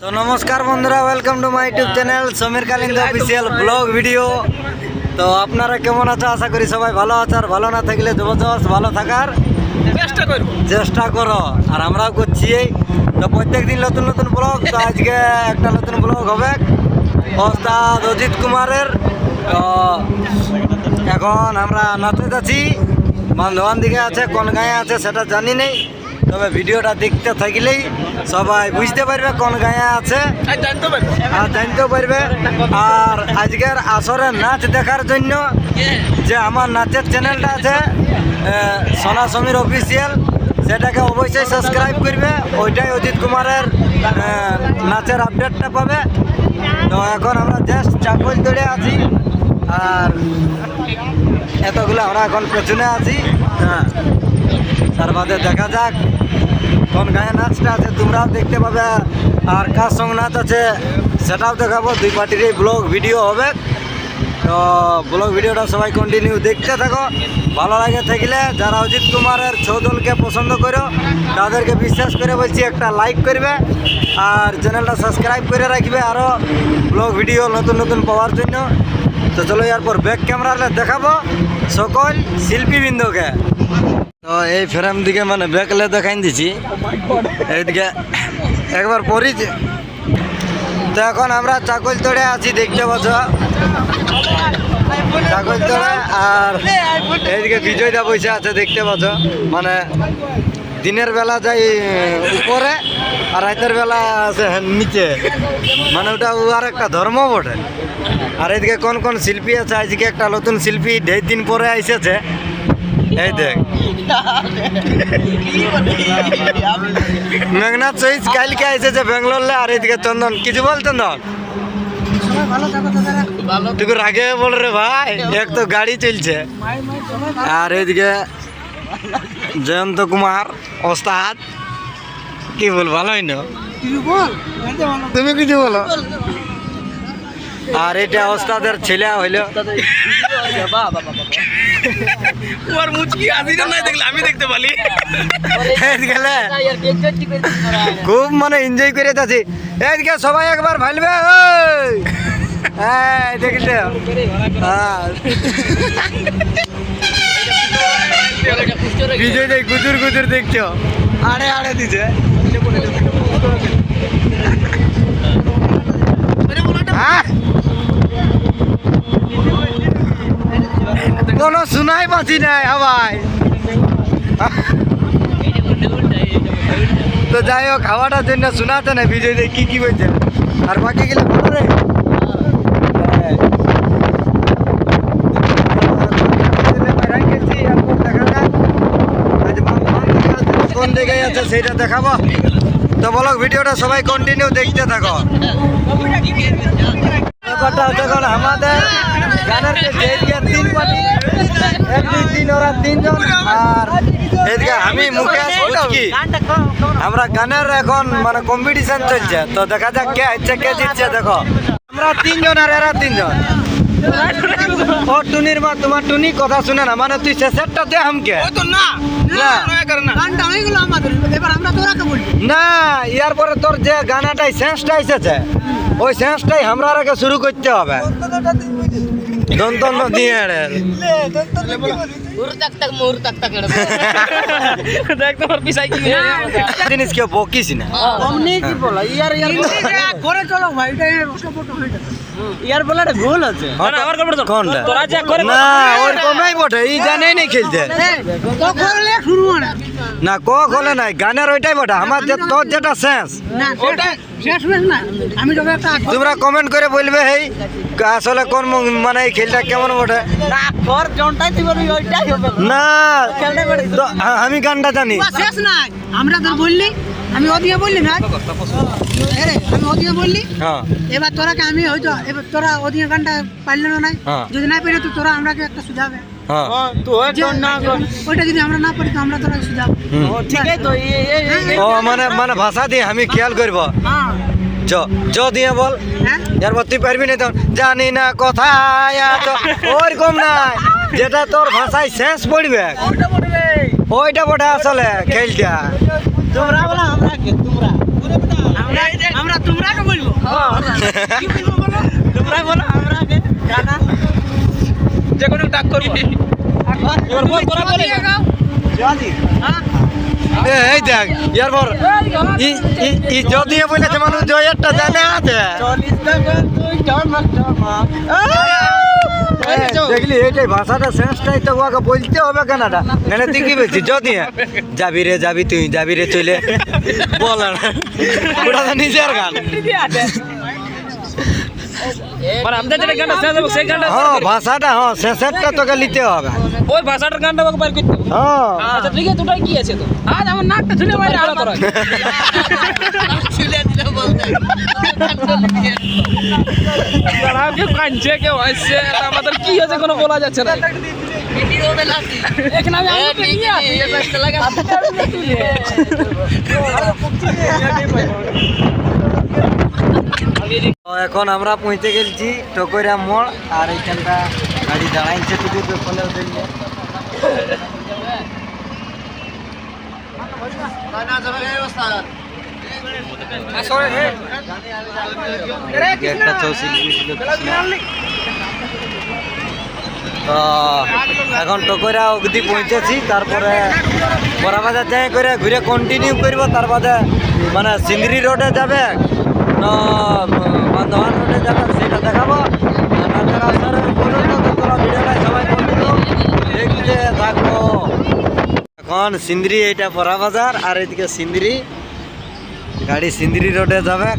তো নমস্কার বন্ধুরা welcome to my YouTube channel Samir Kalind official vlog video তো আপনারা কেমন আছো? আশা করি সবাই ভালো আছে আর ভালো না থাকলে জবরদস্ত ভালো থাকার চেষ্টা করব। চেষ্টা করো। আর আমরাও করছি তো প্রত্যেক দিন নতুন নতুন ব্লগ তো আজকে একটা নতুন ব্লগ হবে। ওস্তাদ অজিত কুমারের। তো এখন আমরা নাচতে যাচ্ছি। বান্ধবান দিকে আছে কোন গায়ে আছে সেটা জানি নেই। তবে ভিডিওটা দেখতে থাকলেই সবাই বুঝতে পারবে কোন গায়ে আছে। আর জানতে পারব। আর আজকের আসরের নাচ দেখার জন্য যে আমার নাচের চ্যানেলটা আছে সোনা সমীর অফিসিয়াল সেটাকে অবশ্যই সাবস্ক্রাইব করবে। ওইটাই অজিত কুমারের নাচের আপডেটটা পাবে। তো এখন আমরা জাস্ট চাকল দৌড়ে আছি। আর এতগুলো আমরা এখন পেছনে আছি। হ্যাঁ তার বাদে দেখা যাক। কোন গায়ে নাচটা আছে তোমরাও দেখতে পাবে, আর কার সঙ্গে নাচ আছে সেটাও দেখাবো। দুই পার্টিরই ব্লগ ভিডিও হবে। তো ব্লগ ভিডিওটা সবাই কন্টিনিউ দেখতে থাকো। ভালো লাগে থাকলে যারা অজিত কুমারের ছৌদলকে পছন্দ করো, তাদেরকে বিশ্বাস করে বলছি একটা লাইক করবে, আর চ্যানেলটা সাবস্ক্রাইব করে রাখবে আরও ব্লগ ভিডিও নতুন নতুন পাওয়ার জন্য। তো চলো এরপর ব্যাক ক্যামেরা দেখাবো সকল শিল্পীবৃন্দকে। তো এই ফ্রেম দিকে মানে ব্যাকলে দেখাই দিছি। এইদিকে একবার পরিচ তো এখন আমরা চাকল তোড়ে আছি, দেখতে পাচ্ছ। চাকল তোড়ে আর এইদিকে বিজয়দা বসে আছে, দেখতে পাচ্ছ। মানে দিনের বেলা যাই উপরে আর রাতের বেলা আছে নিচে। মানে ওটা আর একটা ধর্ম বটে। আর এদিকে কোন কোন শিল্পী আছে, আজকে একটা নতুন শিল্পী ঢের দিন পরে আইসেছে। এই দেখ। মেঘনাথ সহিত কালকে এসেছে ব্যাঙ্গালোরে আর এদিকে চন্দন। কিছু বল চন্দন? তুই রাগে বল রে ভাই এক তো গাড়ি চলছে। আর এদিকে জয়ন্ত কুমার ওস্তাদ। কি বল ভালোই না? তুমি কিছু বলো। আর এটা ওস্তাদের ছেলে হইল। তোমার মুচকি আজি নাই দেখলে আমি দেখতে পারি গেলে। খুব মানে এনজয় করে যাচ্ছি। এদিকে সবাই একবার ভালবে দেখলে হ্যাঁ বিজয় দেখ গুজুর গুজুর দেখছ। আড়ে আড়ে দিছে। হ্যাঁ? কোনো শোনাই পাচ্ছি নাই হাবাই তো যাই হোক খাওয়াটার জন্য শোনাতে না বিজয় দেখ কি কি বলছে আর বাকি গেলে রে। কোন আছে সেটা দেখাবো। তো বলো, ভিডিওটা সবাই কন্টিনিউ দেখতে থাকো। হচ্ছে এখন আমাদের গানের তিন পার্টি এক দুই তিন ওরা তিনজন আর এদিকে আমি মুকেশ উচকি। আমরা গানের এখন মানে কম্পিটিশন চলছে। তো দেখা যাক কে হচ্ছে কে জিতছে দেখো। আমরা তিনজন আর এরা তিনজন। ও টুনির মা তোমার টুনি কথা শুনে না মানে তুই শেষেরটা দে আমকে। না না। না। করে না। গানটা গেল আমাদের। এবার আমরা তোরাকে বলি। না ইয়ার পরে তোর যে গানাটাই সেন্সটা এসেছে। ওই সেন্সটাই আমরা আগে শুরু করতে হবে। দন্তন্য দিয়ে জিনিস কেউ বকিস না। অমনি কি বলা? ইয়ার ইয়ার করে চলো ভাই ইয়ার বলাটা ভুল আছে না, আমার তো- কোনটা? তোরা যা করে- না ওরকমই বটে এই জানেই নেই খেলতে। তো করলে শুরু হয় না? ক খোলে নাই গানের ওইটাই বটে আমার যে তোর যেটা সেন্স না ওটা শেষ না আমি তোমরা কমেন্ট করে বলবে হেই আসলে কোন মানে এই খেলটা কেমন বটে? জনটাই দিব ওইটাই হবে। না আমি গানটা জানি। শেষ নাই। আমরা তো বললি আমি ওদিকে বললি না আরে আমি ওদিকে বললি? হ্যাঁ। এবার তোরাকে আমি হয়তো এবার তোরা ওদিকে গানটা পারলে না নাই? হ্যাঁ। যদি না পেরে তো তোরা আমরাকে একটা সুঝাবে। হ্যাঁ। যে- ওইটা যদি আমরা না পারি তো আমরা তোরা সুঝাবো। হুম। ঠিক আছে তো ও মানে মানে ভাষা দিয়ে আমি খেয়াল করব। হ্যাঁ। চ চ দিয়ে বল। হ্যাঁ? এরপর তুই পারবি না তো জানি না কোথায় ওরকম যেটা তোর ভাষায় শেষ পড়বে। ওইটা বটে আসলে খেলটা। তোমরা বলো আমরা কে? তোমরা। আমরা আমরা তোমরাকে বলব। কি বলব বলো? তোমরা বলো আমরা কে? কানা যে কোনো ডাক করব। এবার বল তোরা বলে। জলদি হ্যাঁ যদি বলেছে মানুষ জয়েরটা জানে আছে। চল্লিশ টাকা তুই টমা টমা দেখলি এইটাই ভাষাটা সেন্সটাই তো ওকে বলতে হবে কেনাটা। নাহলে তুই কি বলছিস? যদি যাবি রে যাবি তুই যাবি রে চলে বল ওটা তো নিজের গান। মানে হ্যাঁ ভাষাটা হ্যাঁ শেষেরটা তোকে নিতে হবে। ওই ভাষাটার গানটা ওকে বার করতে হ্যাঁ। আচ্ছা ঠিক আছে তোটাই কি আছে তো? আজ আমার নাকটা ঝুলে বাইরে আলো তোরা তারা কেউ কাঁদছে কেউ হাসছে আমাদের কি হয়েছে কোনো বলা যাচ্ছে না এখানে আমরা পৌঁছে গেছি টকরিয়া মোড় আর এইখানটা গাড়ি দাঁড়াইছে টুকুর ছিল তো এখন টকরা অবধি পৌঁছেছি তারপরে বড়াবাজার যাই করে ঘুরে কন্টিনিউ করব তার বাদে মানে সিন্দ্রি রোডে যাবে বান্ধবান রোডে যাবে সেটা দেখাবো আর রাতের বলুন তো তোমরা ভিডিওটা সবাই continue দেখতে থাকো এখন সিন্দ্রি এইটা বড়া বাজার আর এদিকে সিন্দ্রি গাড়ি সিন্দ্রি রোডে যাবে।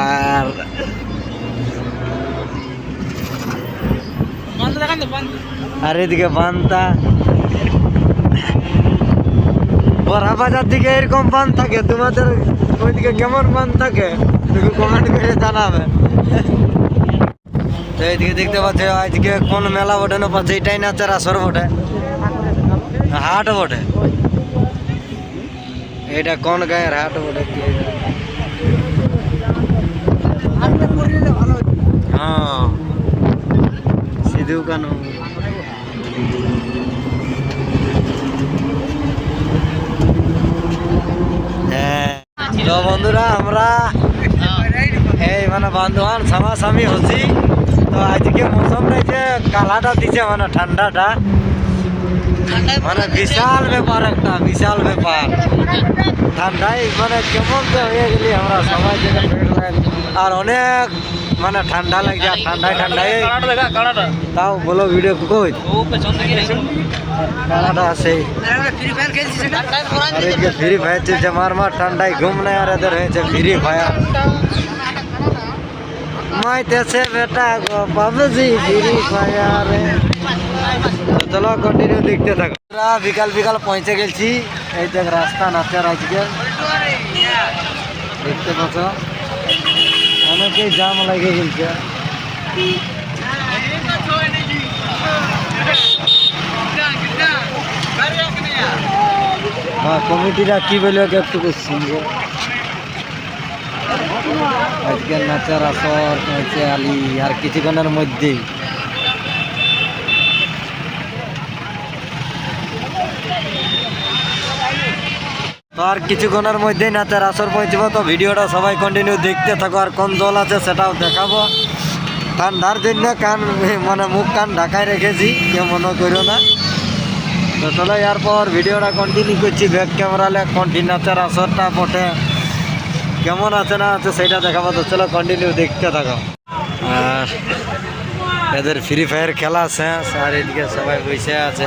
আর আর এদিকে বানতা বড়া বাজার দিকে এরকম বান থাকে তোমাদের ওইদিকে কেমন বান থাকে? একটু কমেন্ট করে জানাবে। তো এইদিকে দেখতে পাচ্ছ আজকে কোন মেলা বটে না পাচ্ছে এটাই না চার আসর বটে। হাট বটে। এটা কোন গায়ের হাট বটে কি হ্যাঁ সিধু কানু। হ্যাঁ তো বন্ধুরা আমরা, এই মানে বান্ধবান সামাসামি হচ্ছি। তো আজকে মৌসুমটা যে কালাটা দিছে মানে ঠান্ডাটা। মানে বিশাল ব্যাপার একটা বিশাল ব্যাপার। ঠান্ডায় মানে কেমন যে হয়ে গেলি আমরা সবাই যেটা আর অনেক মানে ঠান্ডা লাগছে আর ঠান্ডায় ঠান্ডায় তাও বলো ভিডিও কই? কালাটা আছে। ফ্রি ফায়ার চলছে মার মার ঠান্ডায় ঘুম নাই আর এদের হয়েছে ফ্রি ফায়ার মাইতেছে বেটা গো পাবজি ফ্রি ফায়ার চলো কন্টিনিউ দেখতে থাকো। আমরা বিকাল বিকাল পৌঁছে গেছি। এই দেখ রাস্তা নাচার আজকে। দেখতে পাচ্ছ? অনেকেই জাম লাগে গেছে হ্যাঁ কমিটিরা কি বলে একটু শুনব। আজকের নাচার আসর আলি, আর কিছুক্ষণের মধ্যেই। আর কিছুক্ষণের মধ্যেই নাচের আসর পৌঁছব, তো ভিডিওটা সবাই কন্টিনিউ দেখতে থাকো, আর কোন জল আছে সেটাও দেখাবো। ঠান্ডার জন্য কান মানে মুখ, কান ঢাকায় রেখেছি, কেউ মনে করো না। তো চলো এরপর ভিডিওটা কন্টিনিউ করছি ব্যাক ক্যামেরালে কন্টিনিউ নাচের আসরটা বটে। কেমন আছে না আছে সেটা দেখাবো, তো চলো কন্টিনিউ দেখতে থাকো। আর এদের ফ্রি ফায়ার খেলা শেষ, আর এদিকে সবাই বসে আছে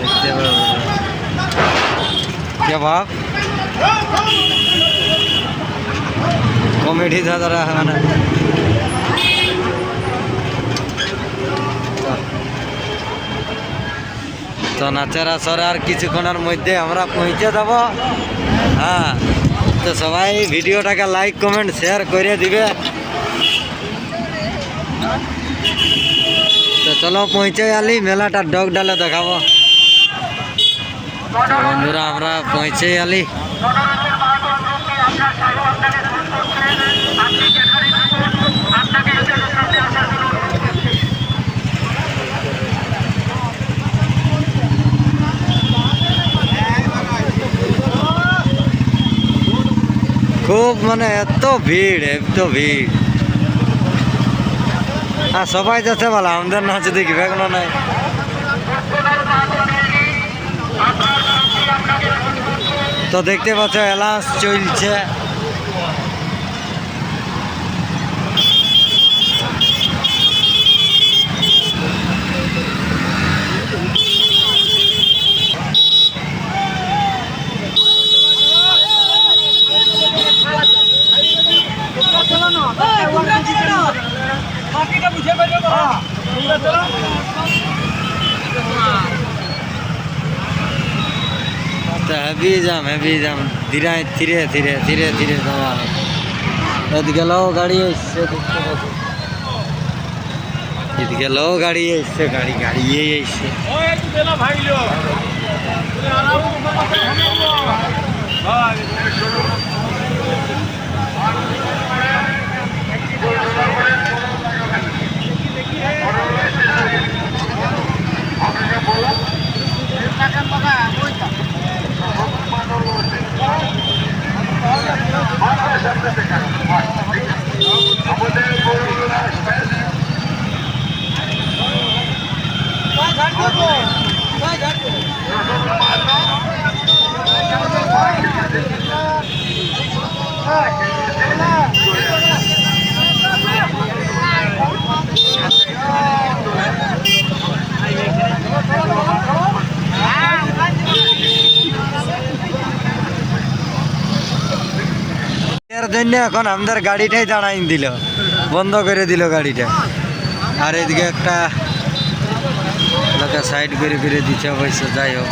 দেখতে পাবো। কে বাপ কমেডি দাদারা মানে তো নাচের আসর আর কিছুক্ষণের মধ্যে আমরা পৌঁছে যাব হ্যাঁ তো সবাই ভিডিওটাকে লাইক কমেন্ট শেয়ার করে দিবে তো চলো পৌঁছে আলি মেলাটা ডগ ডালে দেখাবো তো বন্ধুরা, আমরা পৌঁছে গেলি। খুব মানে এত ভিড় এত ভিড়। আর সবাই যাচ্ছে বলা, আমাদের না যদি বিবেক নাই? তো দেখতে পাচ্ছ এলাচ চলছে। তো হেভি জাম হেভি জাম ধীরে ধীরে ধীরে ধীরে ধীরে যাওয়া এদ গেলেও গাড়ি এসছে দেখতে পাচ্ছ এদ গেলেও গাড়ি এসছে গাড়ি গাড়ি এসছে এর জন্য এখন আমাদের গাড়িটাই দাঁড়াই দিল। বন্ধ করে দিল গাড়িটা। আর এদিকে একটা লোকে সাইড করে করে দিচ্ছে অবশ্য যাই হোক।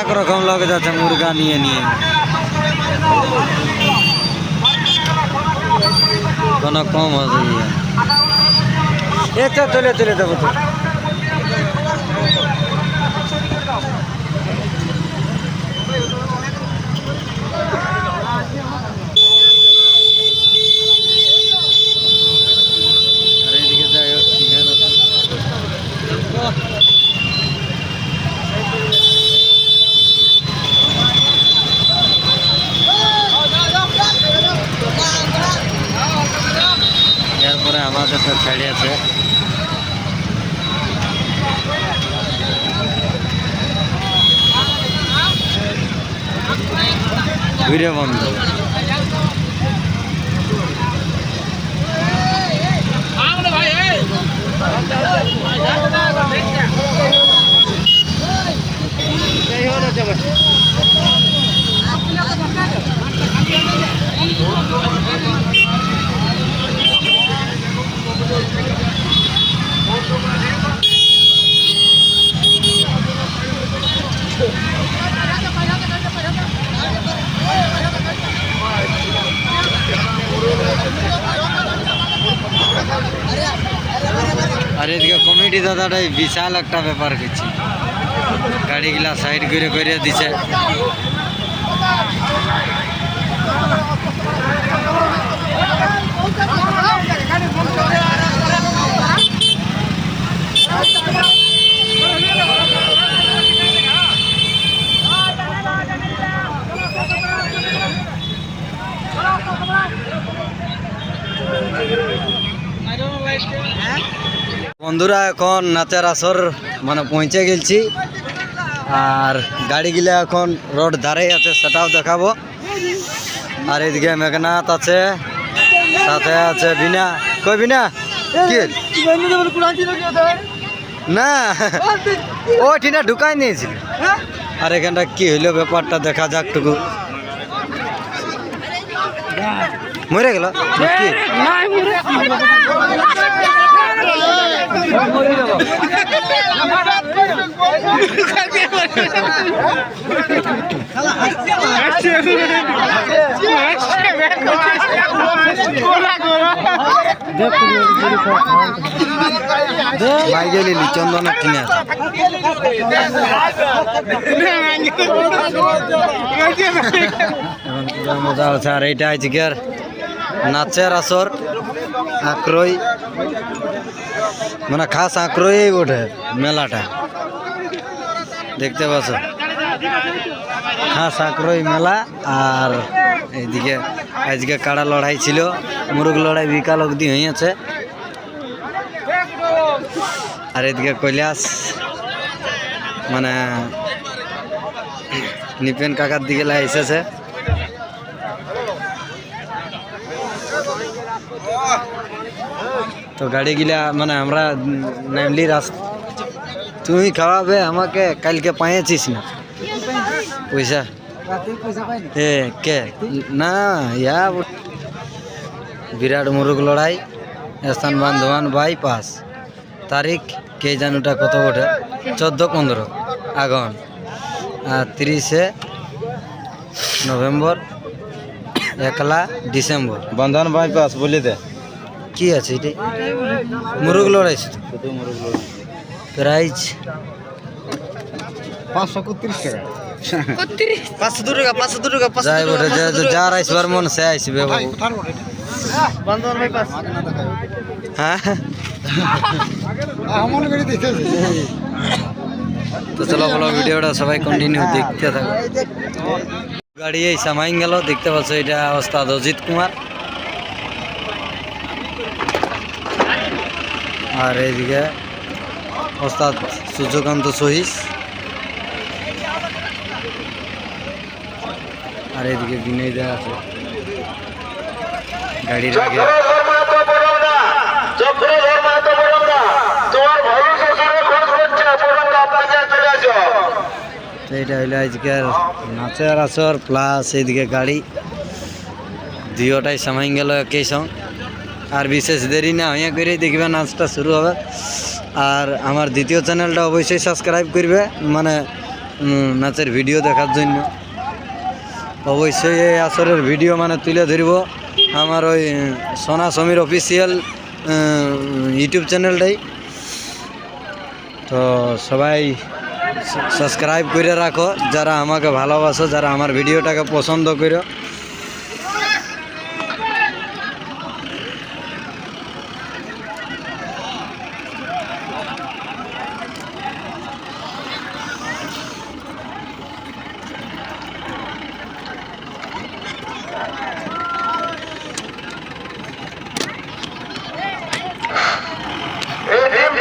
একরকম লোক যাচ্ছে মুরগা নিয়ে নিয়ে। কোনো কম হবে এটা তুলে তুলে দেবো তো আর এদিকে যাই হোক কিনে না তো। এরপরে আমাদের তো ছেড়ে আছে ঘুরে বন্ধ আর এদিকে কমিটি দাদাটাই বিশাল একটা ব্যাপার করছে। গাড়িগুলা সাইড করে করে দিছে। বন্ধুরা, এখন নাচের আসর মানে পৌঁছে গেছি আর গাড়িগুলা এখন রোড ধারে আছে, সেটাও দেখাবো। আর এদিকে মেঘনাথ আছে, সাথে আছে বিনা। কই বিনা? না। ও ঠিনা ঢুকাই নিয়েছিল। আর এখানটা কি হইল ব্যাপারটা দেখা যাক টুকু। মরে গেল? কি বাইকে লিলি এখন মজা হচ্ছে আর এইটা আজকের নাচের আসর আক্রয় মানে খাস আঁকড়োই ওঠে মেলাটা। দেখতে পাচ্ছ? খাস আঁকড়োই মেলা আর এইদিকে আজকে কাড়া লড়াই ছিল, মুরগ লড়াই বিকাল অবধি হয়েছে আর এদিকে কৈলাস মানে নিপেন কাকার দিকে এসেছে। তো গাড়ি গিলা মানে আমরা নামলি রাস্তা তুমি খাওয়াবে আমাকে, কালকে পাইছিস না। পয়সা? এ, কে? না, ইয়া বিরাট মুরুগ লড়াই, স্থান বান্ধবান বাইপাস। তারিখ কে জানুটা কত ওঠে চোদ্দ পনেরো আগুন আর তিরিশে নভেম্বর একলা ডিসেম্বর। বন্ধন বাইপাস বলে দে কি আছে এটি? মুরুগ লড়াই শুধু শুধু মুরগ লড়াই। প্রাইজ? পাঁচশো একত্রিশ টাকা। যার আইসবার মন সে আইসবে হ্যাঁ? তো চলো বলো ভিডিওটা সবাই কন্টিনিউ দেখতে থাকো। গাড়ি এই সামাইন গেল, দেখতে পাচ্ছ এটা ওস্তাদ অজিত কুমার। আর এইদিকে ওস্তাদ সূর্যকান্ত সহিস। আর এইদিকে বিনয় দেওয়া আছে। গাড়ির আগে। তো এটা হইল আজকের নাচের আসর প্লাস এইদিকে গাড়ি। দুইটাই সামাই গেল একই সঙ্গ আর বিশেষ দেরি না হইয়া করে দেখবে নাচটা শুরু হবে। আর আমার দ্বিতীয় চ্যানেলটা অবশ্যই সাবস্ক্রাইব করবে মানে নাচের ভিডিও দেখার জন্য। অবশ্যই এই আসরের ভিডিও মানে তুলে ধরব। আমার ওই, সোনা সমীর অফিসিয়াল ইউটিউব চ্যানেলটাই তো সবাই সাবস্ক্রাইব করে রাখো যারা আমাকে ভালোবাসো যারা আমার ভিডিওটাকে পছন্দ করো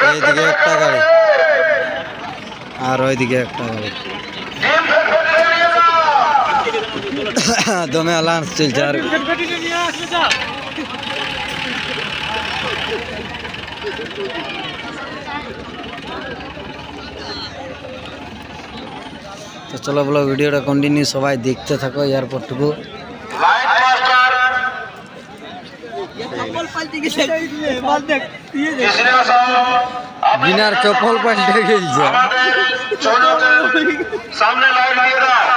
এইদিকে একটা গাড়ি আর ওইদিকে একটা দমে অ্যালান্স চলছে আর তো চলো বলো ভিডিওটা কন্টিনিউ সবাই দেখতে থাকো এয়ারপোর্টটুকু বিনার চপল পাল্টে গেছে সামনে লাইন দাও